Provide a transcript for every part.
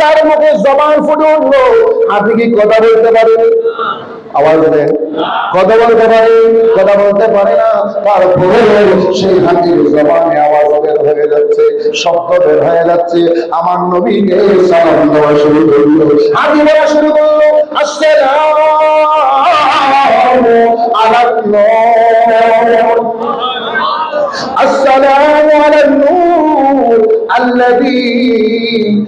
তার মুখে জবান ফুটে উঠল। হাতি কি কথা বলতে পারেনি? আওয়াজ দেন। কথা বলতে পারে, কথা বলতে পারে না। তারপরে সেই হাতির জবানে আওয়াজ বের হয়ে যাচ্ছে, শব্দ বের হয়ে যাচ্ছে। আমার নবীকে সালাম দেওয়া শুরু করল। হাতি বলা শুরু করল, আসসালামু الذي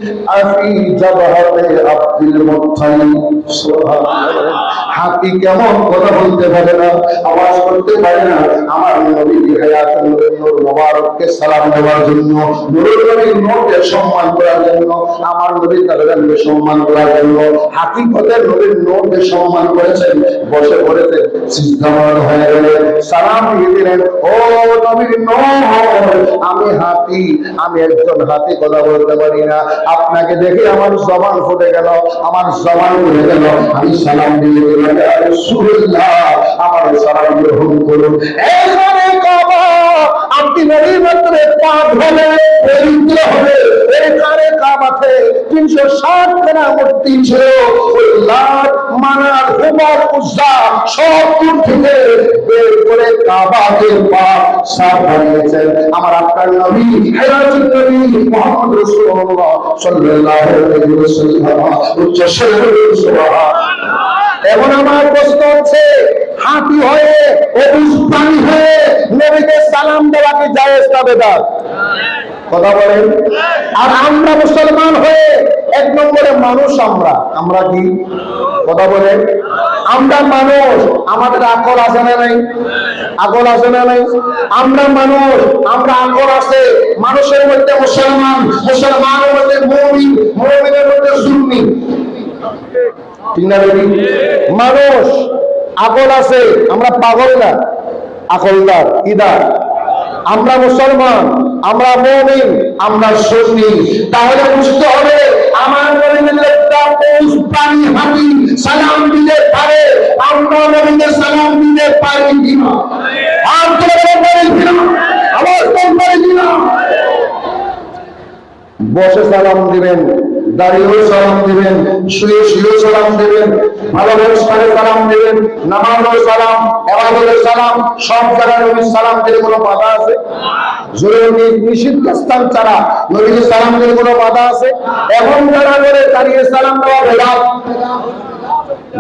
في جبهة عبد المطلب سبحان الله হাতি কেমন কথা বলতে পারে না আওয়াজ করতে পারে না আমার নবী হায়াত নূরের নূর মোবারককে সালাম দেওয়ার জন্য নূরের নবীর নূরকে সম্মান করার জন্য আমার নবী তাদেরকে সম্মান করার জন্য হাকিকতের নবীর নূরকে সম্মান করেছেন বসে পড়েছেন সিদ্ধান্ত হয়ে গেলেন সালাম দিয়ে দিলেন ও নবীর নূর আমি হাতি আমি একজন হাতি কথা বলতে পারি না। আপনাকে দেখে আমার জবান ফুটে গেল, আমার জবান ফুটে গেল। আমি সালাম দিয়ে দিলাম আমার সালাম গ্রহণ করুন। আপনি নবীর মাত্রে পাক হবে পবিত্র হবে। এখানে কাবাতে তিনশো ষাট খানা মূর্তি ছিল। লাট উজ্জা সব দূর থেকে বের করে কাবাকে আমার আপনার নবী হেরাজুল নবী মুহাম্মদ রাসূলুল্লাহ সাল্লাল্লাহু আলাইহি ওয়াসাল্লাম, উচ্চ এখন আমার প্রশ্ন হচ্ছে হাতি হয়ে অভিস্পানি হয়ে নবীকে সালাম দেওয়াকে জায়েজ না বেদাত? কথা বলেন। আর আমরা মুসলমান হয়ে এক নম্বরে মানুষ আমরা। আমরা কি? কথা বলেন। আমরা মানুষ, আমাদের আকল আছে না নাই? আকল আছে না নাই? আমরা মানুষ, আমরা আকল আছে। মানুষের মধ্যে মুসলমান, মুসলমানের মধ্যে মৌমিন, মৌমিনের মধ্যে সুন্নি। মানুষ, আকল আছে, আমরা পাগল না। আকলদার, ইদার। আমরা মুসলমান, আমরা মমিন, আমরা সুন্নি। তাহলে বুঝতে হবে বসে সালাম দিবেন, দাঁড়িয়েও সালাম দিবেন, শুয়ে শুয়ে সালাম দিবেন ভালো ব্যবস্থায় সালাম দিবেন নামাজের সালাম এবাদতের সালাম, সব জায়গায় সালাম দিলে কোনো বাধা আছে? নিষিদ্ধ ছাড়া সালাম আছে? এখন দাঁড়িয়ে সালাম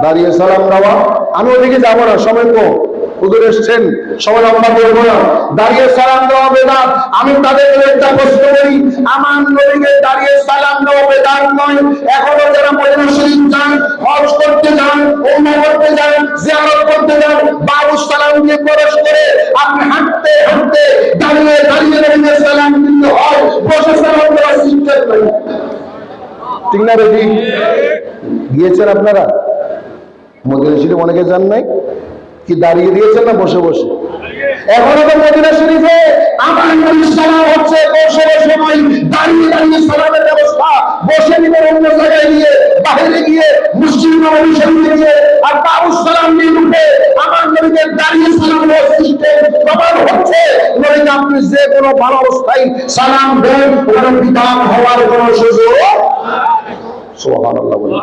দাঁড়িয়ে সালাম দেওয়া, আমি ওদিকে যাব না, সময় কম। হুজুর এসছেন। সবাই আমরা বলব না দাঁড়িয়ে সালাম দেওয়া বেদাত। আমি তাদের একটা প্রশ্ন করি। আমার নবীকে দাঁড়িয়ে সালাম দেওয়া বেদাত নয়। এখনও যারা মদিনা শরীফ যান, হজ করতে যান ওমরা করতে যান, জিয়ারত করতে যান, বাবু সালাম দিয়ে প্রবেশ করে আপনি হাঁটতে হাঁটতে দাঁড়িয়ে দাঁড়িয়ে নবীকে সালাম দিতে হয়। বসে সালাম দেওয়া সিস্টেম নাই ঠিক না রেডি গিয়েছেন আপনারা? মদিনা শরীফ অনেকে যান নাই? কি দাঁড়িয়ে দিয়েছেন না বসে বসে? মদিনা শরীফে আমার সালাম হচ্ছে নয় দাঁড়িয়ে দাঁড়িয়ে সালামের ব্যবস্থা। বসে অন্য জায়গায় গিয়ে গিয়ে মুসলিম নবী গিয়ে, আর বাবু সালাম দিয়ে উঠে আমার দাঁড়িয়ে সালাম প্রমাণ হচ্ছে। আপনি যে কোনো ভালো অবস্থায় সালাম দেন ওখানে বিধান হওয়ার কোনো সুযোগ সুবহানাল্লাহ বলে